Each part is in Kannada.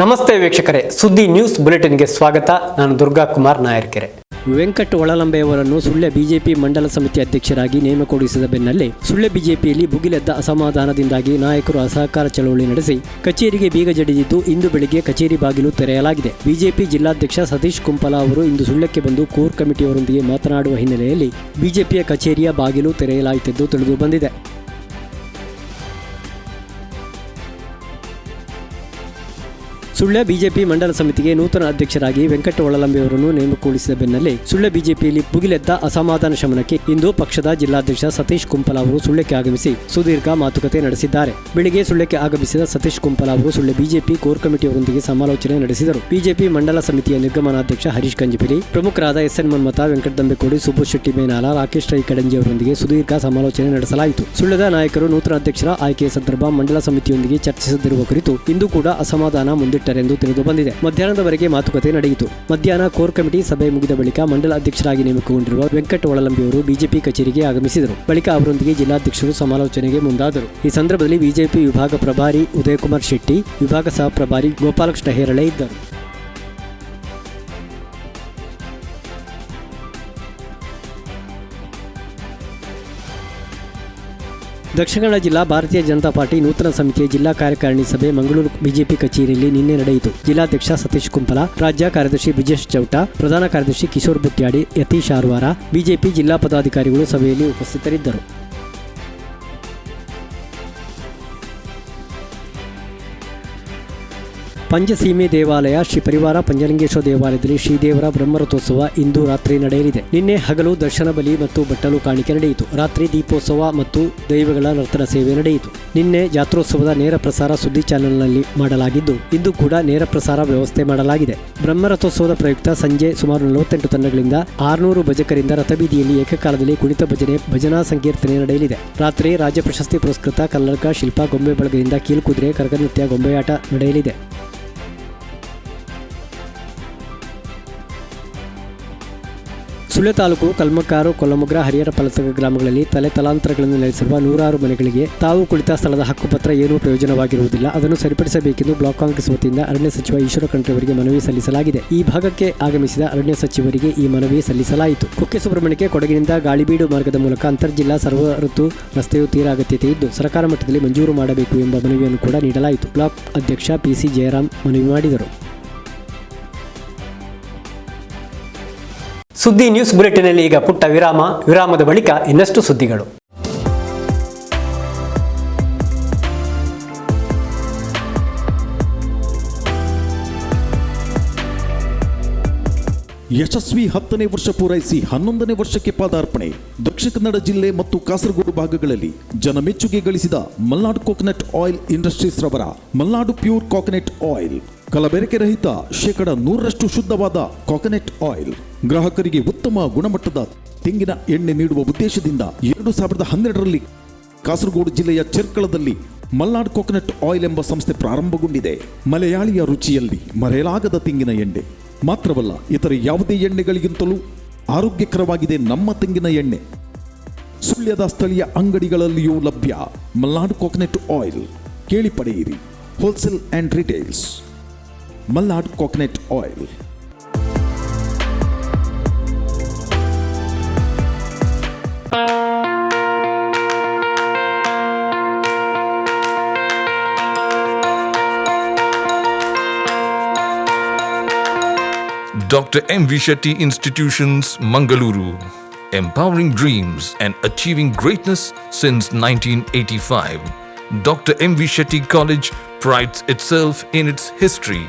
ನಮಸ್ತೆ ವೀಕ್ಷಕರೇ, ಸುದ್ದಿ ನ್ಯೂಸ್ ಬುಲೆಟಿನ್ಗೆ ಸ್ವಾಗತ. ನಾನು ದುರ್ಗಾ ಕುಮಾರ್ ನಾಯರ್ಕೆರೆ. ವೆಂಕಟ್ ಒಳಲಂಬೆಯವರನ್ನು ಸುಳ್ಯ ಬಿಜೆಪಿ ಮಂಡಲ ಸಮಿತಿ ಅಧ್ಯಕ್ಷರಾಗಿ ನೇಮಕಗೊಳಿಸಿದ ಬೆನ್ನಲ್ಲೇ ಸುಳ್ಯ ಬಿಜೆಪಿಯಲ್ಲಿ ಭುಗಿಲೆದ್ದ ಅಸಮಾಧಾನದಿಂದಾಗಿ ನಾಯಕರು ಅಸಹಕಾರ ಚಳವಳಿ ನಡೆಸಿ ಕಚೇರಿಗೆ ಬೀಗ ಜಡಿದಿದ್ದು ಇಂದು ಬೆಳಿಗ್ಗೆ ಕಚೇರಿ ಬಾಗಿಲು ತೆರೆಯಲಾಗಿದೆ. ಬಿಜೆಪಿ ಜಿಲ್ಲಾಧ್ಯಕ್ಷ ಸತೀಶ್ ಕುಂಪಲ ಅವರು ಇಂದು ಸುಳ್ಯಕ್ಕೆ ಬಂದು ಕೋರ್ ಕಮಿಟಿಯವರೊಂದಿಗೆ ಮಾತನಾಡುವ ಹಿನ್ನೆಲೆಯಲ್ಲಿ ಬಿಜೆಪಿಯ ಕಚೇರಿಯ ಬಾಗಿಲು ತೆರೆಯಲಾಯಿತೆಂದು ತಿಳಿದು ಬಂದಿದೆ. ಸುಳ್ಯ ಬಿಜೆಪಿ ಮಂಡಲ ಸಮಿತಿಗೆ ನೂತನ ಅಧ್ಯಕ್ಷರಾಗಿ ವೆಂಕಟ ಒಳಲಂಬೆಯವರನ್ನು ನೇಮಕಗೊಳಿಸಿದ ಬೆನ್ನಲ್ಲೇ ಸುಳ್ಯ ಬಿಜೆಪಿಯಲ್ಲಿ ಭುಗಿಲೆದ್ದ ಅಸಮಾಧಾನ ಶಮನಕ್ಕೆ ಇಂದು ಪಕ್ಷದ ಜಿಲ್ಲಾಧ್ಯಕ್ಷ ಸತೀಶ್ ಕುಂಪಲ ಅವರು ಸುಳ್ಯಕ್ಕೆ ಆಗಮಿಸಿ ಸುದೀರ್ಘ ಮಾತುಕತೆ ನಡೆಸಿದ್ದಾರೆ. ಬೆಳಿಗ್ಗೆ ಸುಳ್ಯಕ್ಕೆ ಆಗಮಿಸಿದ ಸತೀಶ್ ಕುಂಪಲ ಅವರು ಸುಳ್ಯ ಬಿಜೆಪಿ ಕೋರ್ ಕಮಿಟಿಯವರೊಂದಿಗೆ ಸಮಾಲೋಚನೆ ನಡೆಸಿದರು. ಬಿಜೆಪಿ ಮಂಡಲ ಸಮಿತಿಯ ನಿರ್ಗಮನಾಧ್ಯಕ್ಷ ಹರೀಶ್ ಕಂಜಿಪಿಲಿ ಪ್ರಮುಖರಾದ ಎಸ್ ಎನ್ ಮನ್ಮಥ, ವೆಂಕಟ ದಂಬೆಕೋಡಿ ಸುಬ್ಬು ಶೆಟ್ಟಿ ಮೇನಾಲ ರಾಕೇಶ್ ರೈ ಕಡಂಜಿ ಅವರೊಂದಿಗೆ ಸುದೀರ್ಘ ಸಮಾಲೋಚನೆ ನಡೆಸಲಾಯಿತು. ಸುಳ್ಯದ ನಾಯಕರು ನೂತನ ಅಧ್ಯಕ್ಷರ ಆಯ್ಕೆಯ ಸಂದರ್ಭ ಮಂಡಲ ಸಮಿತಿಯೊಂದಿಗೆ ಚರ್ಚಿಸದಿರುವ ಕುರಿತು ಇಂದು ಕೂಡ ಅಸಮಾಧಾನ ಮುಂದಿಟ್ಟರೆಂದು ತಿಳಿದು ಬಂದಿದೆ. ಮಧ್ಯಾಹ್ನದವರೆಗೆ ಮಾತುಕತೆ ನಡೆಯಿತು. ಮಧ್ಯಾಹ್ನ ಕೋರ್ ಕಮಿಟಿ ಸಭೆ ಮುಗಿದ ಬಳಿಕ ಮಂಡಲ ಅಧ್ಯಕ್ಷರಾಗಿ ನೇಮಕಗೊಂಡಿರುವ ವೆಂಕಟ ಒಳಲಂಬಿಯವರು ಬಿಜೆಪಿ ಕಚೇರಿಗೆ ಆಗಮಿಸಿದರು. ಬಳಿಕ ಅವರೊಂದಿಗೆ ಜಿಲ್ಲಾಧ್ಯಕ್ಷರು ಸಮಾಲೋಚನೆಗೆ ಮುಂದಾದರು. ಈ ಸಂದರ್ಭದಲ್ಲಿ ಬಿಜೆಪಿ ವಿಭಾಗ ಪ್ರಭಾರಿ ಉದಯಕುಮಾರ್ ಶೆಟ್ಟಿ, ವಿಭಾಗ ಸಹ ಪ್ರಭಾರಿ ಗೋಪಾಲಕೃಷ್ಣ ಹೇರಳೆ ಇದ್ದರು. ದಕ್ಷಿಣ ಕನ್ನಡ ಜಿಲ್ಲಾ ಭಾರತೀಯ ಜನತಾ ಪಾರ್ಟಿ ನೂತನ ಸಮಿತಿಯ ಜಿಲ್ಲಾ ಕಾರ್ಯಕಾರಿಣಿ ಸಭೆ ಮಂಗಳೂರು ಬಿಜೆಪಿ ಕಚೇರಿಯಲ್ಲಿ ನಿನ್ನೆ ನಡೆಯಿತು. ಜಿಲ್ಲಾಧ್ಯಕ್ಷ ಸತೀಶ್ ಕುಂಪಲ, ರಾಜ್ಯ ಕಾರ್ಯದರ್ಶಿ ಬ್ರಿಜೇಶ್ ಚೌಟ, ಪ್ರಧಾನ ಕಾರ್ಯದರ್ಶಿ ಕಿಶೋರ್ ಬುಟ್ಯಾಡಿ ಯತೀಶ್ ಆರ್ವಾರ, ಬಿಜೆಪಿ ಜಿಲ್ಲಾ ಪದಾಧಿಕಾರಿಗಳು ಸಭೆಯಲ್ಲಿ ಉಪಸ್ಥಿತರಿದ್ದರು. ಪಂಚಸೀಮೆ ದೇವಾಲಯ ಶ್ರೀ ಪರಿವಾರ ಪಂಚಲಿಂಗೇಶ್ವರ ದೇವಾಲಯದಲ್ಲಿ ಶ್ರೀದೇವರ ಬ್ರಹ್ಮರಥೋತ್ಸವ ಇಂದು ರಾತ್ರಿ ನಡೆಯಲಿದೆ. ನಿನ್ನೆ ಹಗಲು ದರ್ಶನ ಬಲಿ ಮತ್ತು ಬಟ್ಟಲು ಕಾಣಿಕೆ ನಡೆಯಿತು. ರಾತ್ರಿ ದೀಪೋತ್ಸವ ಮತ್ತು ದೈವಗಳ ನರ್ತನ ಸೇವೆ ನಡೆಯಿತು. ನಿನ್ನೆ ಜಾತ್ರೋತ್ಸವದ ನೇರ ಪ್ರಸಾರ ಸುದ್ದಿ ಚಾನೆಲ್ನಲ್ಲಿ ಮಾಡಲಾಗಿದ್ದು, ಇಂದು ಕೂಡ ನೇರ ಪ್ರಸಾರ ವ್ಯವಸ್ಥೆ ಮಾಡಲಾಗಿದೆ. ಬ್ರಹ್ಮರಥೋತ್ಸವದ ಪ್ರಯುಕ್ತ ಸಂಜೆ ಸುಮಾರು ನಲವತ್ತೆಂಟು ತಂಡಗಳಿಂದ ಆರುನೂರು ಭಜಕರಿಂದ ರಥಬೀದಿಯಲ್ಲಿ ಏಕಕಾಲದಲ್ಲಿ ಕುಣಿತ ಭಜನೆ, ಭಜನಾ ಸಂಕೀರ್ತನೆ ನಡೆಯಲಿದೆ. ರಾತ್ರಿ ರಾಜ್ಯ ಪ್ರಶಸ್ತಿ ಪುರಸ್ಕೃತ ಕಲ್ಲರ್ಕ ಶಿಲ್ಪ ಗೊಂಬೆ ಬಳಗದಿಂದ ಕೀಲ್ಕುದುರೆ, ಕರಗನೃತ್ಯ, ಗೊಂಬೆಯಾಟ ನಡೆಯಲಿದೆ. ಸುಳ್ಯ ತಾಲೂಕು ಕಲ್ಮಕಾರು ಕೊಲ್ಲಮಗ್ರ, ಹರಿಹರ ಫಲತಗ ಗ್ರಾಮಗಳಲ್ಲಿ ತಲೆ ತಲಾಂತರಗಳನ್ನು ನೆಲೆಸಿರುವ ನೂರಾರು ಮನೆಗಳಿಗೆ ತಾವು ಕುಳಿತ ಸ್ಥಳದ ಹಕ್ಕುಪತ್ರ ಏನೂ ಪ್ರಯೋಜನವಾಗಿರುವುದಿಲ್ಲ. ಅದನ್ನು ಸರಿಪಡಿಸಬೇಕೆಂದು ಬ್ಲಾಕ್ ಕಾಂಗ್ರೆಸ್ ವತಿಯಿಂದ ಅರಣ್ಯ ಸಚಿವ ಈಶ್ವರ ಖಂಡ್ರೆ ಮನವಿ ಸಲ್ಲಿಸಲಾಗಿದೆ. ಈ ಭಾಗಕ್ಕೆ ಆಗಮಿಸಿದ ಅರಣ್ಯ ಸಚಿವರಿಗೆ ಈ ಮನವಿ ಸಲ್ಲಿಸಲಾಯಿತು. ಕುಕ್ಕೆ ಸುಬ್ರಹ್ಮಣ್ಯಕ್ಕೆ ಕೊಡಗಿನಿಂದ ಗಾಳಿಬೀಡು ಮಾರ್ಗದ ಮೂಲಕ ಅಂತರ್ಜಿಲ್ಲಾ ಸರ್ವ ಋತು ರಸ್ತೆಯು ತೀರ ಅಗತ್ಯತೆ ಇದ್ದು, ಸರ್ಕಾರ ಮಟ್ಟದಲ್ಲಿ ಮಂಜೂರು ಮಾಡಬೇಕು ಎಂಬ ಮನವಿಯನ್ನು ಕೂಡ ನೀಡಲಾಯಿತು. ಬ್ಲಾಕ್ ಅಧ್ಯಕ್ಷ ಪಿಸಿ ಜಯರಾಮ್ ಮನವಿ ಮಾಡಿದರು. ಸುದ್ದಿ ನ್ಯೂಸ್ ಬುಲೆಟಿನಲ್ಲಿ ಈಗ ಪುಟ್ಟ ವಿರಾಮ. ವಿರಾಮದ ಬಳಿಕ ಇನ್ನಷ್ಟು ಸುದ್ದಿಗಳು. ಯಶಸ್ವಿ ಹತ್ತನೇ ವರ್ಷ ಪೂರೈಸಿ ಹನ್ನೊಂದನೇ ವರ್ಷಕ್ಕೆ ಪಾದಾರ್ಪಣೆ. ದಕ್ಷಿಣ ಕನ್ನಡ ಜಿಲ್ಲೆ ಮತ್ತು ಕಾಸರಗೋಡು ಭಾಗಗಳಲ್ಲಿ ಜನಮೆಚ್ಚುಗೆ ಗಳಿಸಿದ ಮಲ್ನಾಡು ಕೋಕೋನಟ್ ಆಯಿಲ್ ಇಂಡಸ್ಟ್ರೀಸ್ ರವರ ಮಲ್ನಾಡು ಪ್ಯೂರ್ ಕೋಕೋನಟ್ ಆಯಿಲ್. ಕಲಬೆರಕೆ ರಹಿತ ಶೇಕಡ ನೂರರಷ್ಟು ಶುದ್ಧವಾದ ಕೊಕೊನೆಟ್ ಆಯಿಲ್. ಗ್ರಾಹಕರಿಗೆ ಉತ್ತಮ ಗುಣಮಟ್ಟದ ತೆಂಗಿನ ಎಣ್ಣೆ ನೀಡುವ ಉದ್ದೇಶದಿಂದ ಎರಡು ಸಾವಿರದ ಹನ್ನೆರಡರಲ್ಲಿ ಕಾಸರಗೋಡು ಜಿಲ್ಲೆಯ ಚೆರ್ಕಳದಲ್ಲಿ ಮಲ್ನಾಡ್ ಕೊಕೊನೆಟ್ ಆಯಿಲ್ ಎಂಬ ಸಂಸ್ಥೆ ಪ್ರಾರಂಭಗೊಂಡಿದೆ. ಮಲಯಾಳಿಯ ರುಚಿಯಲ್ಲಿ ಮರೆಯಲಾಗದ ತೆಂಗಿನ ಎಣ್ಣೆ. ಮಾತ್ರವಲ್ಲ, ಇತರ ಯಾವುದೇ ಎಣ್ಣೆಗಳಿಗಿಂತಲೂ ಆರೋಗ್ಯಕರವಾಗಿದೆ ನಮ್ಮ ತೆಂಗಿನ ಎಣ್ಣೆ. ಸುಳ್ಯದ ಸ್ಥಳೀಯ ಅಂಗಡಿಗಳಲ್ಲಿಯೂ ಲಭ್ಯ ಮಲ್ನಾಡ್ ಕೊಕೊನೆಟ್ ಆಯಿಲ್. ಕೇಳಿ ಪಡೆಯಿರಿ. Wholesale and retails Mallard coconut oil. Dr. M Vishetti Institutions, Mangaluru. Empowering Dreams and Achieving Greatness since 1985. Dr. M. V. Shetty College prides itself in its history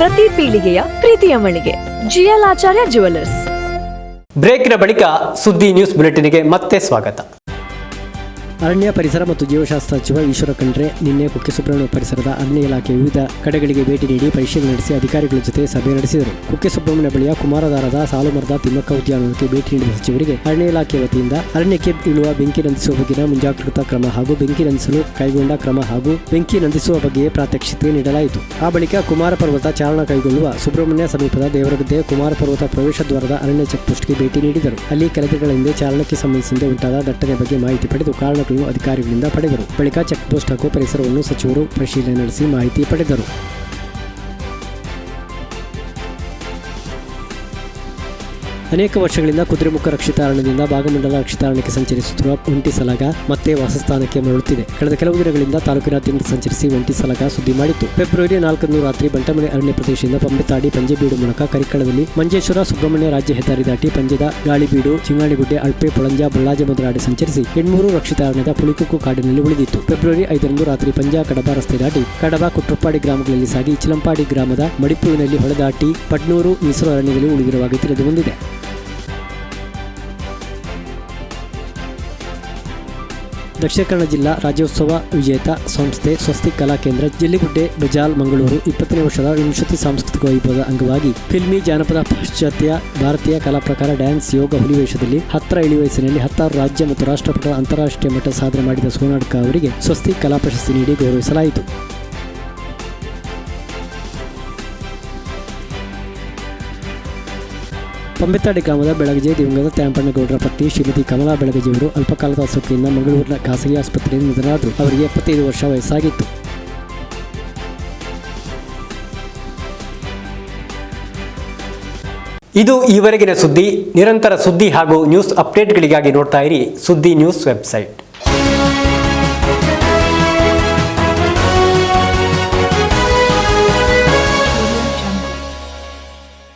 ಪ್ರತಿ ಪೀಳಿಗೆಯ ಪ್ರೀತಿಯ ಮಳಿಗೆ. ಜಿಎಲ್ ಆಚಾರ್ಯ ಜುವೆಲ್ಲರ್ಸ್ ಬ್ರೇಕ್ನ ಬಳಿಕ ಸುದ್ದಿ ನ್ಯೂಸ್ ಬುಲೆಟಿನ್ಗೆ ಮತ್ತೆ ಸ್ವಾಗತ. ಅರಣ್ಯ ಪರಿಸರ ಮತ್ತು ಜೀವಶಾಸ್ತ್ರ ಸಚಿವ ಈಶ್ವರ ಖಂಡ್ರೆ ನಿನ್ನೆ ಕುಕ್ಕೆ ಸುಬ್ರಹ್ಮಣ್ಯ ಪರಿಸರದ ಅರಣ್ಯ ಇಲಾಖೆ ವಿವಿಧ ಕಡೆಗಳಿಗೆ ಭೇಟಿ ನೀಡಿ ಪರಿಶೀಲನೆ ನಡೆಸಿ ಅಧಿಕಾರಿಗಳ ಜೊತೆ ಸಭೆ ನಡೆಸಿದರು. ಕುಕ್ಕೆ ಸುಬ್ರಹ್ಮಣ್ಯ ಬಳಿಯ ಕುಮಾರಧಾರದ ಸಾಲುಮರದ ತಿಮ್ಮಕ್ಕ ಉದ್ಯಾನವನಕ್ಕೆ ಭೇಟಿ ನೀಡಿದ ಸಚಿವರಿಗೆ ಅರಣ್ಯ ಇಲಾಖೆ ವತಿಯಿಂದ ಅರಣ್ಯಕ್ಕೆ ಇಳುವ ಬೆಂಕಿ ನಂದಿಸುವ ಬಗ್ಗೆ ಮುಂಜಾಗ್ರತಾ ಕ್ರಮ ಹಾಗೂ ಬೆಂಕಿ ನಂದಿಸಲು ಕೈಗೊಂಡ ಕ್ರಮ ಹಾಗೂ ಬೆಂಕಿ ನಂದಿಸುವ ಬಗ್ಗೆ ಪ್ರಾತ್ಯಕ್ಷಿಕೆ ನೀಡಲಾಯಿತು. ಆ ಬಳಿಕ ಕುಮಾರ ಪರ್ವತ ಚಾರಣ ಕೈಗೊಳ್ಳುವ ಸುಬ್ರಹ್ಮಣ್ಯ ಸಮೀಪದ ದೇವರಗದ್ದೆ ಕುಮಾರ ಪರ್ವತ ಪ್ರವೇಶ ದ್ವಾರದ ಅರಣ್ಯ ಚೆಕ್ಪೋಸ್ಟ್ಗೆ ಭೇಟಿ ನೀಡಿದರು. ಅಲ್ಲಿ ಕೆಲ ಹಿಂದೆ ಚಾಲನಕ್ಕೆ ಸಂಬಂಧಿಸಿದಂತೆ ಉಂಟಾದ ದಟ್ಟಣೆ ಬಗ್ಗೆ ಮಾಹಿತಿ ಪಡೆದು ಕಾರಣಗಳನ್ನು ಅಧಿಕಾರಿಗಳಿಂದ ಪಡೆದರು. ಬಳಿಕ ಚೆಕ್ಪೋಸ್ಟ್ ಹಾಗೂ ಪರಿಸರವನ್ನು ಸಚಿವರು ಪರಿಶೀಲನೆ ನಡೆಸಿ ಮಾಹಿತಿ ಪಡೆದರು. ಅನೇಕ ವರ್ಷಗಳಿಂದ ಕುದುರೆಮುಖ ರಕ್ಷಿತ ಅರಣ್ಯದಿಂದ ಭಾಗಮಂಡಲ ರಕ್ಷಿತ ಅರಣ್ಯಕ್ಕೆ ಸಂಚರಿಸುತ್ತಿರುವ ಒಂಟಿ ಸಲಗ ಮತ್ತೆ ವಾಸಸ್ಥಾನಕ್ಕೆ ಮರಳುತ್ತಿದೆ. ಕಳೆದ ಕೆಲವು ದಿನಗಳಿಂದ ತಾಲೂಕಿನಾದ್ಯಂತ ಸಂಚರಿಸಿ ಒಂಟಿ ಸಲಗ ಸುದ್ದಿ ಮಾಡಿತ್ತು. ಫೆಬ್ರವರಿ ನಾಲ್ಕನ್ನು ರಾತ್ರಿ ಬಂಟಮನೆ ಅರಣ್ಯ ಪ್ರದೇಶದಿಂದ ಪಂಬೆ ತಾಡಿ ಪಂಜೆಬೀಡು ಮೂಲಕ ಕರಿಕಳದಲ್ಲಿ ಮಂಜೇಶ್ವರ ಸುಬ್ರಹ್ಮಣ್ಯ ರಾಜ್ಯ ಹೆದ್ದಾರಿ ದಾಟಿ ಪಂಜದ ಗಾಳಿಬೀಡು ಚಿಂಗಾಣಿಗುಡ್ಡೆ ಅಳ್ಪೆ, ಪೊಳಂಜ, ಬಳ್ಳಾಜ ಮೊದಲಾಡಿ ಸಂಚರಿಸಿ ಹೆಣ್ಮೂರು ರಕ್ಷಿತ ಅರಣ್ಯದ ಪುಳಿಕುಕ್ಕು ಕಾಡಿನಲ್ಲಿ ಉಳಿದಿತ್ತು. ಫೆಬ್ರವರಿ ಐದರಂದು ರಾತ್ರಿ ಪಂಜಾ ಕಡಬ ರಸ್ತೆ ದಾಟಿ ಕಡಬ ಕುಟ್ರಪ್ಪಾಡಿ ಗ್ರಾಮಗಳಲ್ಲಿ ಸಾಗಿ ಚಿಲಂಪಾಡಿ ಗ್ರಾಮದ ಮಡಿಪುವಿನಲ್ಲಿ ಹೊಳೆದಾಟಿ ಪಡ್ನೂರು ಮೀಸಲು ಅರಣ್ಯದಲ್ಲಿ ಉಳಿದಿರುವಾಗಿ ತಿಳಿದು ಬಂದಿದೆ ದಕ್ಷಿಣ ಕನ್ನಡ ಜಿಲ್ಲಾ ರಾಜ್ಯೋತ್ಸವ ವಿಜೇತ ಸಂಸ್ಥೆ ಸ್ವಸ್ತಿ ಕಲಾ ಕೇಂದ್ರ ಜಿಲ್ಲಿಗುಡ್ಡೆ ಬಜಾಲ್ ಮಂಗಳೂರು ಇಪ್ಪತ್ತನೇ ವರ್ಷದ ವಿಂಶತಿ ಸಾಂಸ್ಕೃತಿಕ ವೈಭವದ ಅಂಗವಾಗಿ ಫಿಲ್ಮಿ ಜಾನಪದ ಪಾಶ್ಚಾತ್ಯ ಭಾರತೀಯ ಕಲಾ ಪ್ರಕಾರ ಡ್ಯಾನ್ಸ್, ಯೋಗ ಹುಲಿವೇಷದಲ್ಲಿ ಹತ್ತರ ಇಳಿವಯಸ್ಸಿನಲ್ಲಿ ಹತ್ತಾರು ರಾಜ್ಯ ಮತ್ತು ರಾಷ್ಟ್ರಪಟ ಅಂತಾರಾಷ್ಟ್ರೀಯ ಮಟ್ಟ ಸಾಧನೆ ಮಾಡಿದ ಸೋನಾಡ್ಕ ಅವರಿಗೆ ಸ್ವಸ್ತಿ ಕಲಾ ಪ್ರಶಸ್ತಿ ನೀಡಿ ಗೌರವಿಸಲಾಯಿತು. ಪಂಬೆತ್ತಾಡಿ ಗ್ರಾಮದ ಬೆಳಗಜೆ ದಿವಂಗತ ತ್ಯಾಂಪಣ್ಣಗೌಡರ ಪತ್ನಿ ಶ್ರೀಮತಿ ಕಮಲಾ ಬೆಳಗಜೆ ಅವರು ಅಲ್ಪಕಾಲದ ಅಸುಖಿಯಿಂದ ಮಂಗಳೂರಿನ ಖಾಸಗಿ ಆಸ್ಪತ್ರೆಯಲ್ಲಿ ನಿಧನರಾದರು. ಅವರಿಗೆ ಎಪ್ಪತ್ತೈದು ವರ್ಷ ವಯಸ್ಸಾಗಿತ್ತು. ಇದು ಈವರೆಗಿನ ಸುದ್ದಿ. ನಿರಂತರ ಸುದ್ದಿ ಹಾಗೂ ನ್ಯೂಸ್ ಅಪ್ಡೇಟ್ಗಳಿಗಾಗಿ ನೋಡ್ತಾ ಇರಿ ಸುದ್ದಿ ನ್ಯೂಸ್ ವೆಬ್ಸೈಟ್.